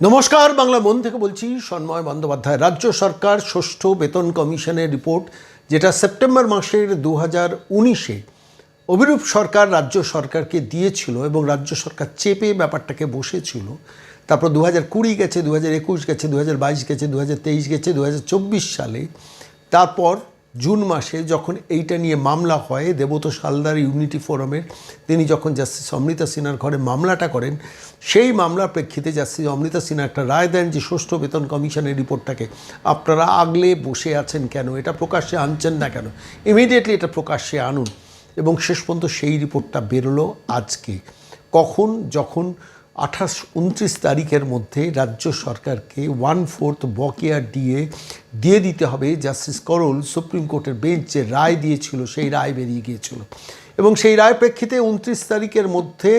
নমস্কার, বাংলা মন থেকে বলছি সন্ময় বন্দ্যোপাধ্যায়। রাজ্য সরকার ষষ্ঠ বেতন কমিশনের রিপোর্ট, যেটা সেপ্টেম্বর মাসের দু হাজার উনিশে অভিরূপ সরকার রাজ্য সরকারকে দিয়েছিল এবং রাজ্য সরকার চেপে ব্যাপারটাকে বসেছিল। তারপর দু হাজার কুড়ি গেছে দু হাজার একুশ গেছে দু হাজার বাইশ গেছে দু হাজার তেইশ গেছে দু হাজার চব্বিশ সালে। তারপর জুন মাসে যখন এইটা নিয়ে মামলা হয় দেবত সালদার ইউনিটি ফোরামের, তিনি যখন জাস্টিস অমৃতা সিনহার ঘরে মামলাটা করেন, সেই মামলার প্রেক্ষিতে জাস্টিস অমৃতা সিনহা একটা রায় দেন যে, ষষ্ঠ বেতন কমিশনের রিপোর্টটাকে আপনারা আগলে বসে আছেন কেন? এটা প্রকাশ্যে আনছেন না কেন? ইমিডিয়েটলি এটা প্রকাশ্যে আনুন। এবং শেষ পর্যন্ত সেই রিপোর্টটা বেরোলো আজকে। কখন? যখন আঠাশ উনত্রিশ তারিখের মধ্যে রাজ্য সরকারকে ওয়ান ফোর্থ বকেয়া দিয়ে দিয়ে দিতে হবে। জাস্টিস করল সুপ্রিম কোর্টের বেঞ্চ যে রায় দিয়েছিল, সেই রায় বেরিয়ে গিয়েছিল। এবং সেই রায় প্রেক্ষিতে উনত্রিশ তারিখের মধ্যে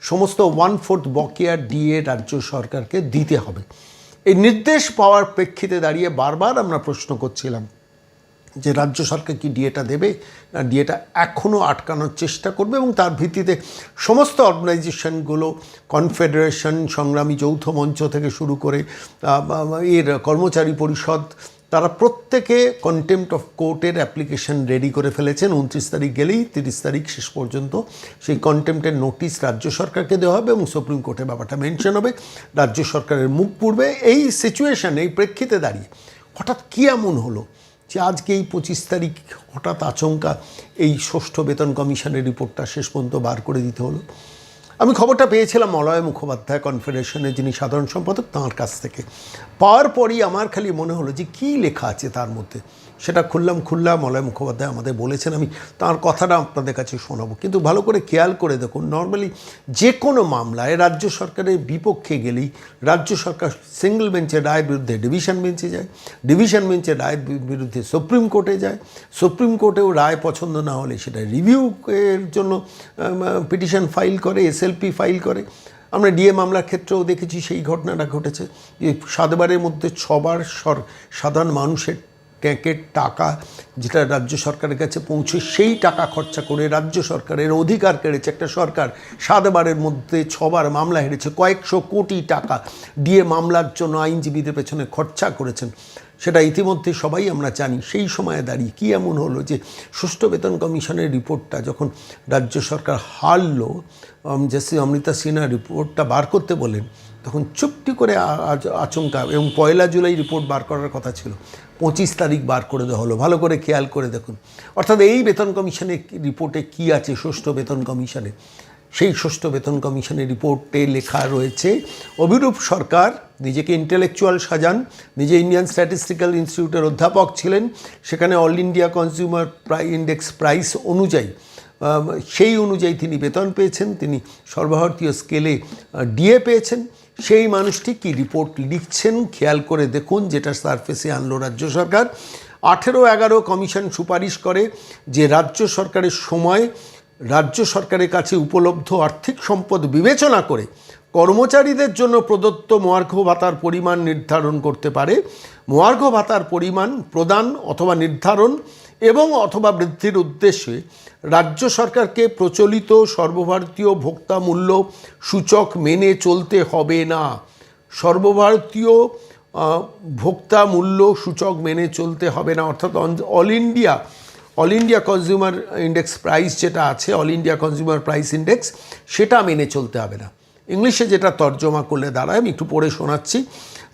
সমস্ত ওয়ান ফোর্থ বকেয়া দিয়ে রাজ্য সরকারকে দিতে হবে। এই নির্দেশ পাওয়ার প্রেক্ষিতে দাঁড়িয়ে বারবার আমরা প্রশ্ন করছিলাম যে রাজ্য সরকার কি ডিএটা দেবে, না ডিএটা এখনও আটকানোর চেষ্টা করবে এবং তার ভিত্তিতে সমস্ত অর্গানাইজেশনগুলো, কনফেডারেশন, সংগ্রামী যৌথ মঞ্চ থেকে শুরু করে এর কর্মচারী পরিষদ, তারা প্রত্যেকে কন্টেম্পট অফ কোর্টের অ্যাপ্লিকেশন রেডি করে ফেলেছেন। উনত্রিশ তারিখ গেলেই তিরিশ তারিখ শেষ পর্যন্ত সেই কন্টেম্পটের নোটিশ রাজ্য সরকারকে দেওয়া হবে এবং সুপ্রিম কোর্টে ব্যাপারটা মেনশন হবে। রাজ্য সরকারের মুখ পূর্বে এই সিচুয়েশন এই প্রেক্ষিতে দাঁড়িয়ে হঠাৎ কী এমন হলো? যে আজকে এই পঁচিশ তারিখ, হঠাৎ আচমকা এই ষষ্ঠ বেতন কমিশনের রিপোর্টটা শেষ পর্যন্ত বার করে দিতে হলো। আমি খবরটা পেয়েছিলাম মলয় মুখোপাধ্যায় কনফেডারেশনের যিনি সাধারণ সম্পাদক তাঁর কাছ থেকে। পাওয়ার পরই আমার খালি মনে হলো যে কী লেখা আছে তার মধ্যে। সেটা খুললাম খুললাম, মলয় মুখোপাধ্যায় আমাদের বলেছেন, আমি তার কথাটা আপনাদের কাছে শোনাবো। কিন্তু ভালো করে খেয়াল করে দেখুন নর্মালি যে কোনো মামলায় রাজ্য সরকারের বিপক্ষে গেলেই রাজ্য সরকার সিঙ্গেল বেঞ্চের রায়ের বিরুদ্ধে ডিভিশন বেঞ্চে যায় ডিভিশন বেঞ্চের রায়ের বিরুদ্ধে সুপ্রিম কোর্টে যায়, সুপ্রিম কোর্টেও রায় পছন্দ না হলে সেটা রিভিউ এর জন্য পিটিশন ফাইল করে এসএলপি ফাইল করে। আমরা ডিএ মামলার ক্ষেত্রেও দেখেছি সেই ঘটনাটা ঘটেছে। সাতবারের মধ্যে ছবার সর সাধারণ মানুষের ট্যাঁকের টাকা যেটা রাজ্য সরকারের কাছে পৌঁছে সেই টাকা খরচা করে রাজ্য সরকারের অধিকার কেড়েছে একটা সরকার। সাতবারের মধ্যে ছবার মামলা হেরেছে, কয়েকশো কোটি টাকা দিয়ে মামলার জন্য আইনজীবীদের পেছনে খরচা করেছেন। সেটা ইতিমধ্যে সবাই আমরা জানি। সেই সময়ে দাঁড়িয়ে কী এমন হলো যে ষষ্ঠ বেতন কমিশনের রিপোর্টটা যখন রাজ্য সরকার হারলো জাস্টিস অমৃতা সিনহা রিপোর্টটা বার করতে বলেন তখন চুপটি করে আচমকা এবং পয়লা জুলাই রিপোর্ট বার করার কথা ছিল। পঁচিশ তারিখ বার করে দেওয়া হলো। ভালো করে খেয়াল করে দেখুন। অর্থাৎ এই বেতন কমিশনের রিপোর্টে কি আছে ষষ্ঠ বেতন কমিশনে? সেই ষষ্ঠ বেতন কমিশনের রিপোর্টে লেখা রয়েছে, অভিরূপ সরকার নিজেকে ইন্টেলেকচুয়াল সাজান। নিজে ইন্ডিয়ান স্ট্যাটিস্টিক্যাল ইনস্টিটিউটের অধ্যাপক ছিলেন। সেখানে all India consumer price index price অনুযায়ী সেই অনুযায়ী তিনি বেতন পেয়েছেন। তিনি সর্বভারতীয় স্কেলে ডিএ পেয়েছেন। সেই মানুষটি কি রিপোর্ট লিখছেন খেয়াল করে দেখুন, যেটা সারফেসে আনলো রাজ্য সরকার। আঠেরো এগারো কমিশন সুপারিশ করে যে রাজ্য সরকারের সময় রাজ্য সরকারের কাছে উপলব্ধ আর্থিক সম্পদ বিবেচনা করে কর্মচারীদের জন্য প্রদত্ত মহার্ঘ ভাতার পরিমাণ নির্ধারণ করতে পারে। মহার্ঘ ভাতার পরিমাণ প্রদান অথবা নির্ধারণ এবং অথবা বৃদ্ধির উদ্দেশ্যে রাজ্য সরকারকে প্রচলিত সর্বভারতীয় ভোক্তা মূল্য সূচক মেনে চলতে হবে না। সর্বভারতীয় ভোক্তা মূল্য সূচক মেনে চলতে হবে না। অর্থাৎ all India all India consumer index price যেটা আছে all India consumer price index সেটা মেনে চলতে হবে না। ইংলিশে যেটা তর্জমা করলে দাঁড়ায়, আমি একটু পড়ে শোনাচ্ছি।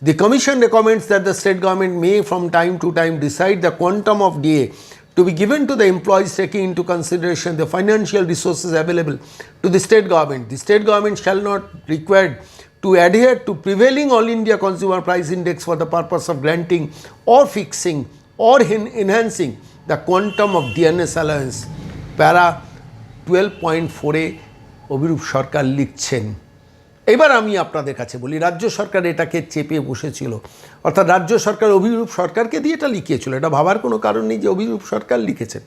The commission recommends that the state government may from time to time decide the quantum of DA to be given to the employees taking into consideration the financial resources available to the state government the state government shall not required to adhere to prevailing all India consumer price index for the purpose of granting or fixing or enhancing the quantum of DNS allowance. Para twelve point ফোরে অভিরূপ সরকার লিখছেন। এবার আমি আপনাদের কাছে বলি, রাজ্য সরকার এটাকে চেপে বসেছিল। অর্থাৎ রাজ্য সরকার অভিরূপ সরকারকে দিয়ে এটা লিখিয়েছিল। এটা ভাবার কোনো কারণ নেই যে অভিরূপ সরকার লিখেছে।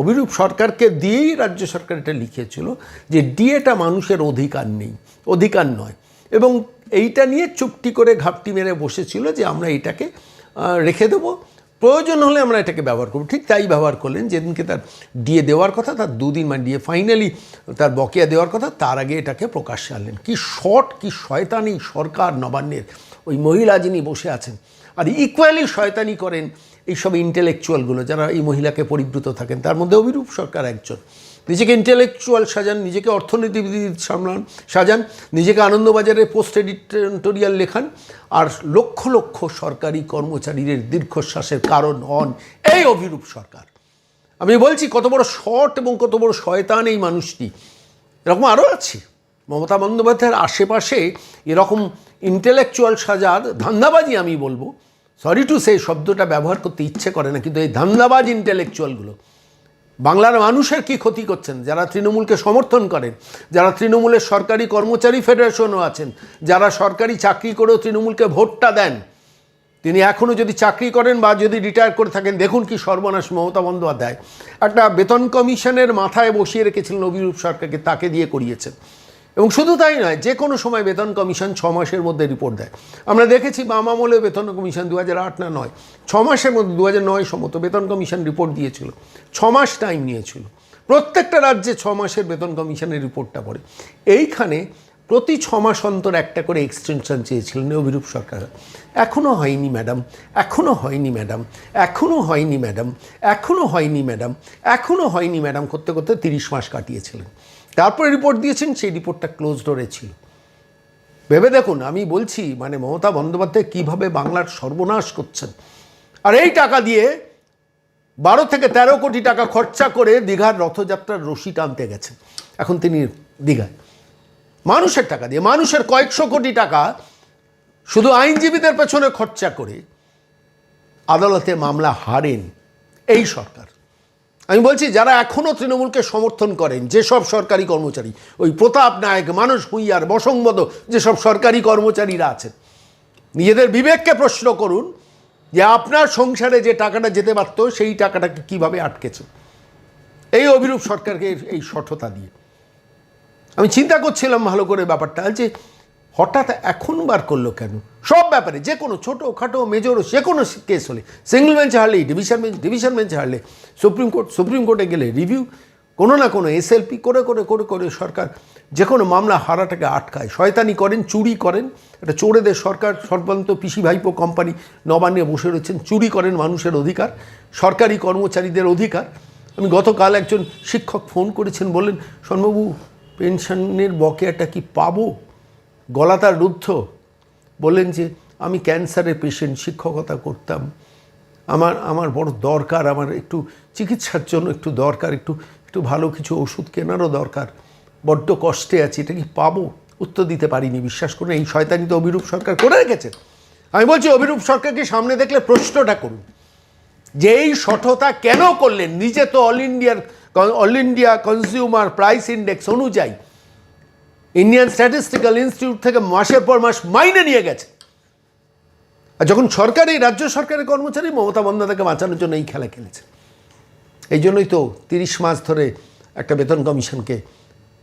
অভিরূপ সরকারকে দিয়েই রাজ্য সরকার এটা লিখেছিল যে ডিএটা মানুষের অধিকার নেই, অধিকার নয়। এবং এইটা নিয়ে চুপটি করে ঘাপটি মেরে বসেছিল যে আমরা এটাকে রেখে দেবো। প্রয়োজন হলে আমরা এটাকে ব্যবহার করব। ঠিক তাই ব্যবহার করলেন, যেদিনকে তার ডিএ দেওয়ার কথা, তার দুদিন মানে ডিএ ফাইনালি তার বকেয়া দেওয়ার কথা, তার আগে এটাকে প্রকাশ্যে আনলেন কি শর্ট কি শয়তানি সরকার নবান্নের, ওই মহিলা যিনি বসে আছেন। আর ইকুয়ালি শয়তানি করেন এইসব ইন্টেলেকচুয়ালগুলো যারা এই মহিলাকে পরিবৃত থাকেন, তার মধ্যে অভিরূপ সরকার একজন। নিজেকে ইন্টেলেকচুয়াল সাজান, নিজেকে অর্থনীতিবিদ সামলান, সাজান, নিজেকে আনন্দবাজারে পোস্ট এডিটোরিয়াল লেখান, আর লক্ষ লক্ষ সরকারি কর্মচারীদের দীর্ঘশ্বাসের কারণ হন এই অভিরূপ সরকার। আমি বলছি, কত বড় শট এবং কত বড় শয়তান এই মানুষটি। এরকম আরও আছে। মমতা বন্দ্যোপাধ্যায়ের আশেপাশে এরকম ইন্টেলেকচুয়াল সাজার ধান্দাবাজি আমি বলব। সরি টু সে শব্দটা ব্যবহার করতে ইচ্ছে করে না, কিন্তু এই ধান্দাবাজ ইন্টেলেকচুয়ালগুলো বাংলার মানুষের কি ক্ষতি করছেন? যারা তৃণমূলকে সমর্থন করেন, যারা তৃণমূলের সরকারি কর্মচারী ফেডারেশনও আছেন, যারা সরকারি চাকরি করেও তৃণমূলকে ভোটটা দেন, তিনি এখনও যদি চাকরি করেন বা যদি রিটায়ার করে থাকেন, দেখুন কি সর্বনাশ মমতা বন্দ্যোপাধ্যায়। একটা বেতন কমিশনের মাথায় বসিয়ে রেখেছিলেন অভিরূপ সরকারকে, তাকে দিয়ে করিয়েছেন। এবং শুধু তাই নয়, যে কোনো সময় বেতন কমিশন ছ মাসের মধ্যে রিপোর্ট দেয়। আমরা দেখেছি বাম আমলে বেতন কমিশন দু হাজার আট না নয়, ছ মাসের মধ্যে দু হাজার নয় সম্মত বেতন কমিশন রিপোর্ট দিয়েছিল। ছ মাস টাইম নিয়েছিল। প্রত্যেকটা রাজ্যে ছ মাসের বেতন কমিশনের রিপোর্টটা পড়ে। এইখানে প্রতি ছ মাস অন্তর একটা করে এক্সটেনশন চেয়েছিলেন অভিরূপ সরকার। এখনও হয়নি ম্যাডাম এখনও হয়নি ম্যাডাম এখনও হয়নি ম্যাডাম এখনও হয়নি ম্যাডাম এখনও হয়নি ম্যাডাম করতে করতে তিরিশ মাস কাটিয়েছিলেন। তারপরে রিপোর্ট দিয়েছেন, সেই রিপোর্টটা ক্লোজ ডোরে ছিল। ভেবে দেখুন, আমি বলছি মানে মমতা বন্দ্যোপাধ্যায় কীভাবে বাংলার সর্বনাশ করছেন। আর এই টাকা দিয়ে বারো থেকে তেরো কোটি টাকা খরচা করে দীঘার রথযাত্রার রশি টানতে গেছেন। এখন তিনি দীঘায়। মানুষের টাকা দিয়ে, মানুষের কয়েকশো কোটি টাকা শুধু আইনজীবীদের পেছনে খরচা করে আদালতে মামলা হারেন এই সরকার। আমি বলছি, যারা এখনও তৃণমূলকে সমর্থন করেন, যেসব সরকারি কর্মচারী, ওই প্রতাপ নায়ক মানুষ ভুইয়ার বসংবদ যেসব সরকারি কর্মচারীরা আছেন, নিজেদের বিবেককে প্রশ্ন করুন যে আপনার সংসারে যে টাকাটা যেতে পারত, সেই টাকাটাকে কীভাবে আটকেছে। এই অভিরূপ সরকারকে এই সঠতা দিয়ে। আমি চিন্তা করছিলাম ভালো করে ব্যাপারটা, যে হঠাৎ এখন বার করল কেন? সব ব্যাপারে, যে কোনো ছোটো, খাটো মেজর যে কোনো কেস হলে সিঙ্গল বেঞ্চ হারলেই ডিভিশন বেঞ্চ ডিভিশন বেঞ্চ হারলে, সুপ্রিম কোর্ট, সুপ্রিম কোর্টে গেলে রিভিউ কোনো না কোনো এসএলপি করে করে করে করে সরকার যে কোনো মামলা হারাটাকে আটকায়। শয়তানি করেন, চুরি করেন, এটা চোরেদের সরকার, সর্বান্ত পিসি ভাইপো কোম্পানি নবান্নে বসে রয়েছেন, চুরি করেন মানুষের অধিকার, সরকারি কর্মচারীদের অধিকার। আমি গতকাল একজন শিক্ষক ফোন করেছেন, বললেন শর্মবাবু পেনশনের বকেয়াটা কি পাবো? গলা তার রুদ্ধ। বললেন যে, আমি ক্যান্সারের পেশেন্ট শিক্ষকতা করতাম। আমার আমার বড় দরকার, আমার একটু চিকিৎসার জন্য একটু দরকার, একটু একটু ভালো কিছু ওষুধ কেনারও দরকার। বড্ড কষ্টে আছি, এটা কি পাবো? উত্তর দিতে পারিনি, বিশ্বাস করুন, এই শয়তানি তো অভিরূপ সরকার করে রেখেছে। আমি বলছি, অভিরূপ সরকারকে সামনে দেখলে প্রশ্নটা করুন। যে এই সঠতা কেন করলেন? নিজে তো অল ইন্ডিয়ার all India consumer price index অনুযায়ী ইন্ডিয়ান স্ট্যাটিস্টিক্যাল ইনস্টিটিউট থেকে মাসের পর মাস মাইনে নিয়ে গেছে। আর যখন সরকারি, রাজ্য সরকারের কর্মচারী মমতা বন্দ্যোপাধ্যায়কে বাঁচানোর জন্য এই খেলা খেলেছে। এই জন্যই তো তিরিশ মাস ধরে একটা বেতন কমিশনকে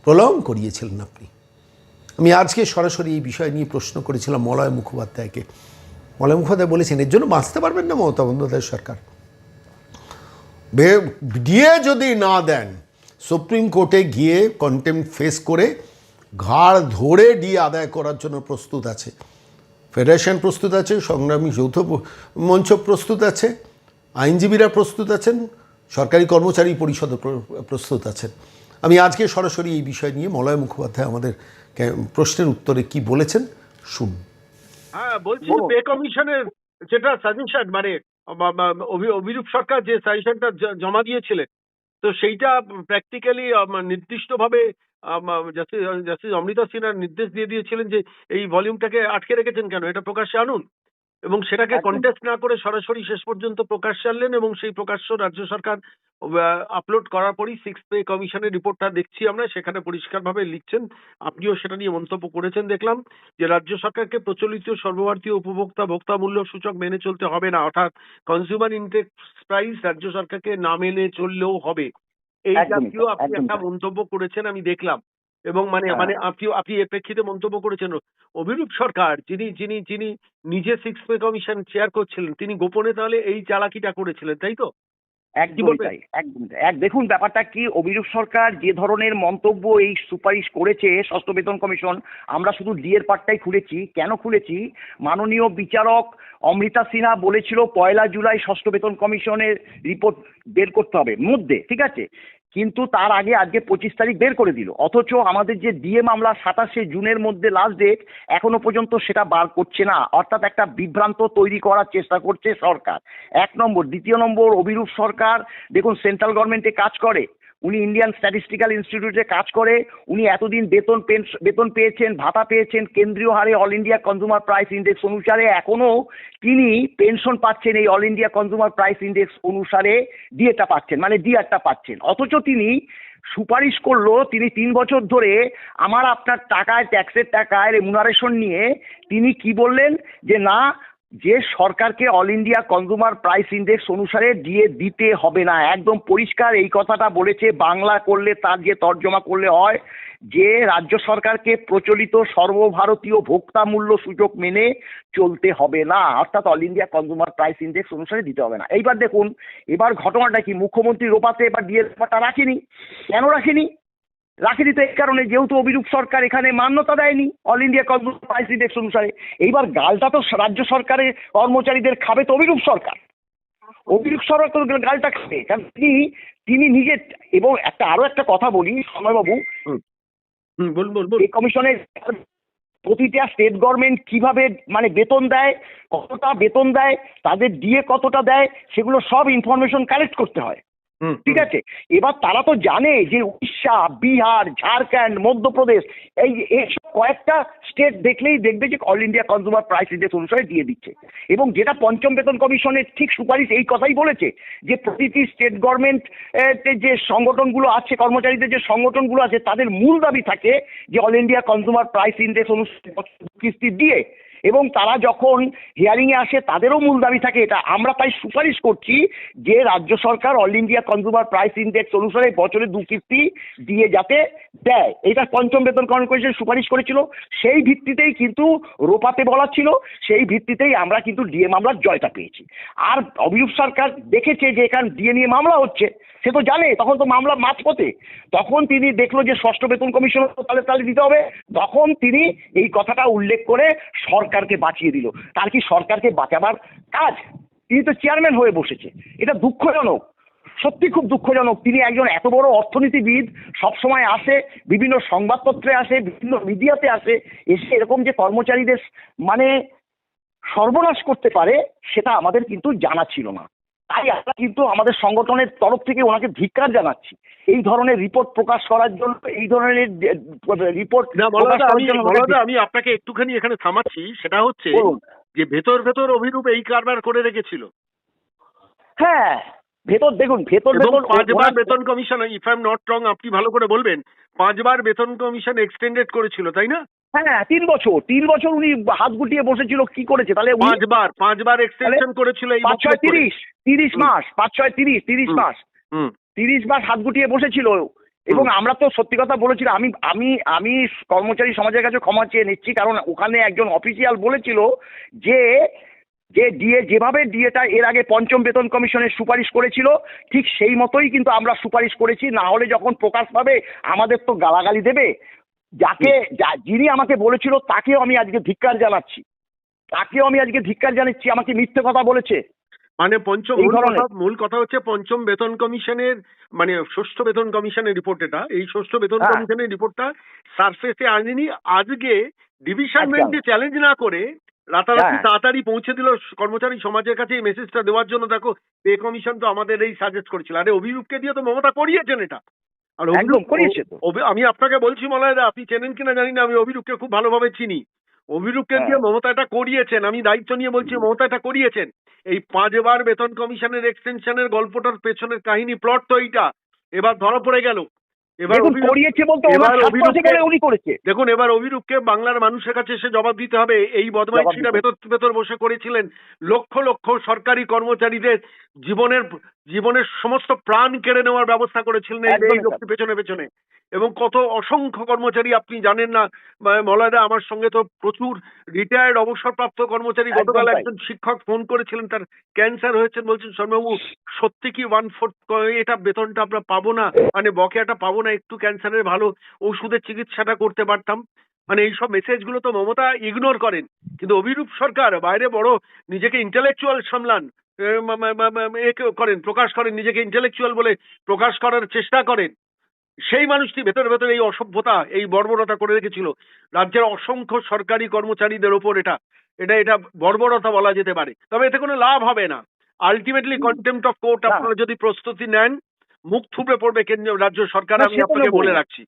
প্রলং করিয়েছিলেন আপনি। আমি আজকে সরাসরি এই বিষয় নিয়ে প্রশ্ন করেছিলাম মলয় মুখোপাধ্যায়কে। মলয় মুখোপাধ্যায় বলেছেন, এর জন্য বাঁচতে পারবেন না মমতা বন্দ্যোপাধ্যায় সরকার। দিয়ে যদি না দেন, সুপ্রিম কোর্টে গিয়ে কন্টেম্প ফেস করে ঘাড় ধরে দিয়ে আদায় করার জন্য প্রস্তুত আছে। ফেডারেশন প্রস্তুত আছে, সংগ্রামী যৌথ মঞ্চ প্রস্তুত আছে, আইনজীবীরা প্রস্তুত আছেন, সরকারি কর্মচারী পরিষদ প্রস্তুত আছেন। আমি আজকে সরাসরি এই বিষয় নিয়ে মলয় মুখোপাধ্যায় আমাদের প্রশ্নের উত্তরে কি বলেছেন শুনুন। হ্যাঁ বলছি পে কমিশনের যেটা সাজেশন মানে অভিরূপ সরকার যে সাজেশনটা জমা দিয়েছিলেন, তো সেইটা প্র্যাকটিক্যালি নির্দিষ্টভাবে জাস্টিস অমৃতা সিনহার নির্দেশ দিয়ে দিয়েছিলেন যে এই ভলিউমটাকে আটকে রেখেছেন কেন? এটা প্রকাশ্যে আনুন। এবং সেটাকে। কন্টেস্ট না করে সরাসরি শেষ পর্যন্ত প্রকাশ্যে আনলেন এবং সেই প্রকাশ্য রাজ্য সরকার আপলোড করার পরই সিক্স পে কমিশনের রিপোর্টটা দেখছি আমরা সেখানে পরিষ্কারভাবে লিখছেন। আপনিও সেটা নিয়ে মন্তব্য করেছেন দেখলাম যে রাজ্য সরকারকে প্রচলিত সর্বভারতীয় উপভোক্তা ভোক্তা মূল্য সূচক মেনে চলতে হবে না অর্থাৎ কনজিউমার ইন্ডেক্স প্রাইস রাজ্য সরকারকে না মেনে চললেও হবে। এই জাতীয় আপনি একটা মন্তব্য করেছেন আমি দেখলাম। এবং মানে হ্যাঁ। মানে আপনি আপনি এর প্রেক্ষিতে মন্তব্য করেছেন। অভিরূপ সরকার যিনি যিনি যিনি নিজে সিক্স পে কমিশন চেয়ার করছিলেন তিনি গোপনে তাহলে এই চালাকিটা করেছিলেন তাই তো? একদমই তাই একদম তাই। এক দেখুন ব্যাপারটা কি অভিযোগ সরকার যে ধরনের মন্তব্য এই সুপারিশ করেছে ষষ্ঠ বেতন কমিশন আমরা শুধু ডিএর পার্টটাই খুলেছি। কেন খুলেছি? মাননীয় বিচারক অমৃতা সিনহা বলেছিল পয়লা জুলাই ষষ্ঠ বেতন কমিশনের রিপোর্ট বের করতে হবে। মধ্যে ঠিক আছে? কিন্তু তার আগে আজকে পঁচিশ তারিখ বের করে দিল। অথচ আমাদের যে ডিএ মামলা সাতাশে জুনের মধ্যে লাস্ট ডেট এখনও পর্যন্ত সেটা বার করছে না। অর্থাৎ একটা বিভ্রান্ত তৈরি করার চেষ্টা করছে সরকার। এক নম্বর। দ্বিতীয় নম্বর, অভিরূপ সরকার, দেখুন সেন্ট্রাল গভর্নমেন্টে কাজ করে। উনি ইন্ডিয়ান স্ট্যাটিস্টিক্যাল ইনস্টিটিউটে কাজ করে, উনি এতদিন বেতন বেতন পেয়েছেন, ভাতা পেয়েছেন, কেন্দ্রীয় হারে all India consumer price index অনুসারে এখনও তিনি পেনশন পাচ্ছেন এই all India consumer price index অনুসারে ডিএটা পাচ্ছেন মানে ডিআরটা পাচ্ছেন। অথচ তিনি সুপারিশ করল, তিনি তিন বছর ধরে আমার আপনার টাকায় ট্যাক্সের টাকায় রেমুনারেশন নিয়ে তিনি কি বললেন? যে না যে সরকারকে all India consumer price index অনুসারে দিয়ে দিতে হবে না, একদম পরিষ্কার এই কথাটা বলেছে, বাংলা করলে তার যে তর্জমা করলে হয়, যে রাজ্য সরকারকে প্রচলিত সর্বভারতীয় ভোক্তা মূল্য সূচক মেনে চলতে হবে না, অর্থাৎ all India consumer price index অনুসারে দিতে হবে না। এইবার দেখুন, এবার ঘটনাটা কি, মুখ্যমন্ত্রী রোপাতে এবার ডিএর ব্যাপারটা রাখেনি? কেন রাখেনি? রাখেনি তো এই কারণে যেহেতু অভিরূপ সরকার এখানে মান্যতা দেয়নি অল ইন্ডিয়া কনজিউমার ইন্ডেক্স অনুসারে। এইবার গালটা তো রাজ্য সরকারের কর্মচারীদের খাবে তো অভিরূপ সরকার। অভিরূপ সরকার তো গালটা খাবে কারণ তিনি তিনি নিজে এবং একটা আরও একটা কথা বলি সময়বাবু। এই কমিশনের প্রতিটা স্টেট গভর্নমেন্ট কীভাবে মানে বেতন দেয় কতটা বেতন দেয় তাদের দিয়ে কতটা দেয় সেগুলো সব ইনফরমেশন কালেক্ট করতে হয়। ঠিক আছে? এবার তারা তো জানে যে উড়িষ্যা বিহার ঝাড়খণ্ড মধ্যপ্রদেশ এই এইসব কয়েকটা স্টেট দেখলেই দেখবে যে all India consumer price index অনুসারে দিয়ে দিচ্ছে। এবং যেটা পঞ্চম বেতন কমিশনের ঠিক সুপারিশ এই কথাই বলেছে যে প্রতিটি স্টেট গভর্নমেন্ট যে সংগঠনগুলো আছে কর্মচারীদের যে সংগঠনগুলো আছে তাদের মূল দাবি থাকে যে all India consumer price index অনুসারে কিস্তি দিয়ে এবং তারা যখন হিয়ারিংয়ে আসে, তাদেরও মূল দাবি থাকে এটা। আমরা তাই সুপারিশ করছি যে রাজ্য সরকার all India consumer price index অনুসারে বছরে দু কিস্তি দিয়ে যাতে দেয়। এটা পঞ্চম বেতন কমিশন সুপারিশ করেছিল। সেই ভিত্তিতেই কিন্তু রোপাতে বলা ছিল, সেই ভিত্তিতেই আমরা কিন্তু ডিএ মামলার জয়টা পেয়েছি। আর অভিরূপ সরকার দেখেছে যে এখানে ডিএ নিয়ে মামলা হচ্ছে, সে তো জানে, তখন তো মামলা মাঝপথে। তখন তিনি দেখল যে ষষ্ঠ বেতন কমিশন তাহলে তাহলে দিতে হবে। তখন তিনি এই কথাটা উল্লেখ করে সরকারকে বাঁচিয়ে দিল। তার কি সরকারকে বাঁচাবার কাজ? তিনি তো চেয়ারম্যান হয়ে বসেছে। এটা দুঃখজনক। সত্যি খুব দুঃখজনক। তিনি একজন এত বড় অর্থনীতিবিদ, সবসময় আসে, বিভিন্ন সংবাদপত্রে আসে, বিভিন্ন মিডিয়াতে আসে, এসে এরকম যে কর্মচারীদের মানে সর্বনাশ করতে পারে, সেটা আমাদের কিন্তু জানা ছিল না। তাই আমরা কিন্তু আমাদের সংগঠনের তরফ থেকে ওনাকে ধিক্কার জানাচ্ছি। এই ধরনের রিপোর্ট প্রকাশ করার জন্য এই ধরনের রিপোর্ট আমি আপনাকে একটুখানি এখানে থামাচ্ছি। সেটা হচ্ছে যে ভেতর ভেতর অভিরূপ এই কারবার করে রেখেছিল। হ্যাঁ ভেতর দেখুন ভেতর ভেতর পাঁচবার বেতন commission if I am not wrong আপনি ভালো করে বলবেন পাঁচবার বেতন কমিশন এক্সটেন্ডেড করেছিল তাই না? হ্যাঁ তিন বছর তিন বছর উনি হাত গুটিয়ে বসেছিল কি করেছে? তাহলে পাঁচবার পাঁচবার এক্সটেনশন করেছিল পাঁচ ছয় তিরিশ তিরিশ মাস পাঁচ ছয় তিরিশ তিরিশ মাস। তিরিশ মাস হাত গুটিয়ে বসেছিল। এবং আমরা তো সত্যি কথা বলেছিলাম আমি আমি আমি কর্মচারী সমাজের কাছে ক্ষমা চেয়ে নিচ্ছি কারণ ওখানে একজন অফিসিয়াল বলেছিল যে যে ডিএ যেভাবে ডিএটা এর আগে পঞ্চম বেতন কমিশনের সুপারিশ করেছিল ঠিক সেই মতোই কিন্তু আমরা সুপারিশ করেছি না হলে যখন প্রকাশ পাবে আমাদের তো গালাগালি দেবে। যাকে যা- যিনি আমাকে বলেছিল তাকেও আমি আজকে ধিক্কার জানাচ্ছি। তাকেও আমি আজকে ধিক্কার জানাচ্ছি আমাকে মিথ্যে কথা বলেছে। মানে পঞ্চম মূল কথা হচ্ছে পঞ্চম বেতন কমিশনের মানে ষষ্ঠ বেতন কমিশনের রিপোর্ট এটা। এই ষষ্ঠ বেতন হ্যাঁ। কমিশনের রিপোর্টটা সারফেসে আনেনি আজকে ডিভিশন। বেঞ্চে চ্যালেঞ্জ না করে রাতারাতি হ্যাঁ। তাড়াতাড়ি পৌঁছে দিল কর্মচারী সমাজের কাছে এই মেসেজটা দেওয়ার জন্য। দেখো পে কমিশন তো আমাদের এই সাজেস্ট করেছিল। আরে অভিরূপকে দিয়ে তো মমতা করিয়েছেন এটা। আর একদম করিয়েছে তো। আমি আপনাকে বলছি মলয়দা আপনি চেনেন কিনা জানি না আমি অভিরূপকে খুব ভালোভাবে চিনি। অভিরূপকে হ্যাঁ। দিয়ে মমতা এটা করিয়েছেন আমি দায়িত্ব নিয়ে বলছি মমতা এটা করিয়েছেন। এই পাঁচবার বেতন কমিশনের এক্সটেনশনের গল্পটার পেছনের কাহিনী প্লট তো এইটা। এবার ধরা পড়ে গেল। এবার দেখুন করিয়েছে বলতে এবার অভিরূপকে- উনি করেছে। দেখুন এবার অভিরূপকে বাংলার মানুষের কাছে এসে জবাব দিতে হবে। এই দিতে ভেতর ভেতর বসে করেছিলেন। লক্ষ লক্ষ সরকারি কর্মচারীদের জীবনের জীবনের সমস্ত প্রাণ কেড়ে নেওয়ার ব্যবস্থা করেছিলেন এই- লোকটি পেছনে পেছনে। এবং কত অসংখ্য কর্মচারী আপনি জানেন না মলয়দা আমার সঙ্গে তো প্রচুর রিটায়ার্ড অবসরপ্রাপ্ত কর্মচারী গতকাল একজন শিক্ষক ফোন করেছিলেন তার ক্যান্সার হয়েছে বলছেন শর্মাবু সত্যি কি ওয়ান ফোর্থ এটা বেতনটা আমরা পাবো না? মানে বকেয়াটা পাবো না একটু ক্যান্সারের ভালো ওষুধের চিকিৎসাটা করতে পারতাম। মানে এইসব মেসেজগুলো তো মমতা ইগনোর করেন। কিন্তু অভিরূপ সরকার বাইরে বড় নিজেকে ইন্টেলেকচুয়াল সামলান। এ, করেন প্রকাশ করেন নিজেকে ইন্টেলেকচুয়াল বলে প্রকাশ করার চেষ্টা করেন। সেই মানুষটি ভেতরে ভেতরে এই অসভ্যতা এই বর্বরতা করে রেখেছিল। রাজ্যের অসংখ্য সরকারি কর্মচারীদের ওপর এটা এটা এটা বর্বরতা বলা যেতে পারে। তবে এতে কোনো লাভ হবে না। Ultimately contempt of court. আপনারা যদি প্রস্তুতি নেন মুখ থুবড়ে পড়বে কেন্দ্রীয় রাজ্য সরকার আমি আপনাকে বলে রাখছি।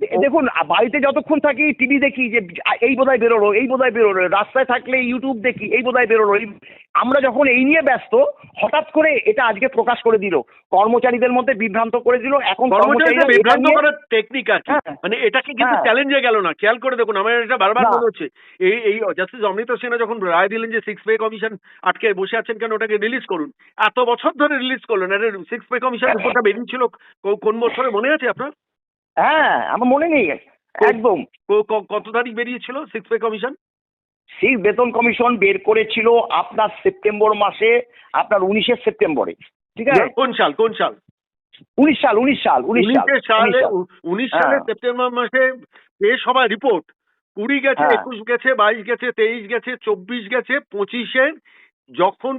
দেখুন বাড়িতে যতক্ষণ থাকি টিভি দেখি যে এই বোধহয় বেরোলো এই বোধহয় বেরোলো রাস্তায় থাকলে ইউটিউব দেখি এই বোধহয় বেরোলো এই- আমরা যখন এই নিয়ে ব্যস্ত হঠাৎ করে এটা আজকে প্রকাশ করে দিল। কর্মচারীদের মধ্যে বিভ্রান্ত করে দিল এখন কর্মচারীদের বিভ্রান্ত করার টেকনিক আছে হ্যাঁ। মানে এটাকে কিন্তু। চ্যালেঞ্জে গেল না। খেয়াল করে দেখুন আমার এটা বারবার। মনে হচ্ছে। এই এই জাস্টিস অমৃত সিনহা যখন রায় দিলেন যে সিক্স পে কমিশন আটকে বসে আছেন কেন ওটাকে রিলিজ করুন। এত বছর ধরে রিলিজ করলেন। আরে সিক্স পে কমিশন রিপোর্টটা বেরিয়েছিল কোন বছরে? মনে আছে আপনার? হ্যাঁ আমার মনে নেই। একদম। কত তারিখ বেরিয়েছিল সিক্স পে কমিশন সেই বেতন কমিশন বের করেছিল আপনার সেপ্টেম্বর মাসে আপনার উনিশে সেপ্টেম্বরে। ঠিক আছে? কোন সাল? কোন সাল? উনিশ সাল উনিশ সাল উনিশ সাল উনিশ সাল। হ্যাঁ। সেপ্টেম্বর মাসে পেশ হওয়া রিপোর্ট কুড়ি গেছে হ্যাঁ। একুশ গেছে বাইশ গেছে তেইশ গেছে চব্বিশ গেছে পঁচিশে যখন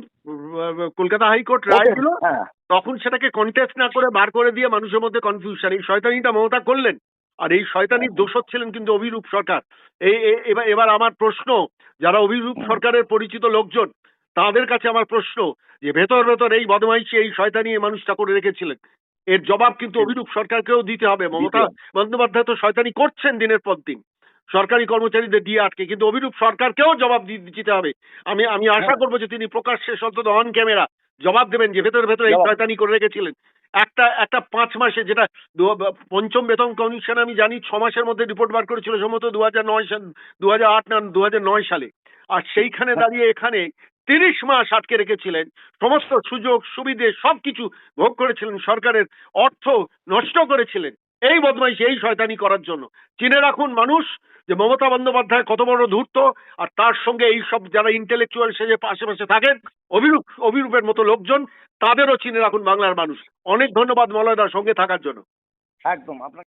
কলকাতা হাইকোর্ট রায় দিল হ্যাঁ। তখন সেটাকে কন্টেস্ট না করে বার করে দিয়ে মানুষের মধ্যে কনফিউশন এই শয়তানিটা মমতা করলেন। আর এই শয়তানির দোষর ছিলেন কিন্তু অভিরূপ সরকার। এই এবার এবার আমার প্রশ্ন যারা অভিরূপ সরকারের পরিচিত লোকজন তাদের কাছে আমার প্রশ্ন যে ভেতর ভেতর এই বদমাইশি এই শয়তানি এই মানুষটা করে রেখেছিলেন। এর জবাব কিন্তু অভিরূপ সরকারকেও দিতে হবে। মমতা বন্দ্যোপাধ্যায় তো শয়তানি করছেন দিনের পর দিন। সরকারি কর্মচারীদের দিয়ে আটকে। কিন্তু অভিরূপ সরকারকেও জবাব দিতে হবে। আমি আমি আশা করব যে তিনি প্রকাশ্যে অন্তত অন ক্যামেরা জবাব দেবেন যে ভেতরে ভেতরে এই শয়তানি করে রেখেছিলেন। একটা একটা পাঁচ মাসে যেটা পঞ্চম বেতন কমিশন আমি জানি ছ মাসের মধ্যে রিপোর্ট বার করেছিল সম্ভবত দু হাজার নয় সাল দু হাজার আট না দু হাজার নয় সালে। আর সেইখানে দাঁড়িয়ে এখানে তিরিশ মাস আটকে রেখেছিলেন। সমস্ত সুযোগ সুবিধে সবকিছু ভোগ করেছিলেন। সরকারের অর্থ নষ্ট করেছিলেন। এই বদমাইশি, এই শয়তানি করার জন্য। চিনে রাখুন মানুষ যে মমতা বন্দ্যোপাধ্যায় কত বড় ধূর্ত, আর তার সঙ্গে এই সব যারা ইন্টেলেকচুয়াল সে যে আশেপাশে থাকেন, অভিরূপ, অভিরূপের মতো লোকজন, তাদেরও চিনে রাখুন বাংলার মানুষ। অনেক ধন্যবাদ মলয়দার সঙ্গে থাকার জন্য। একদম আপনার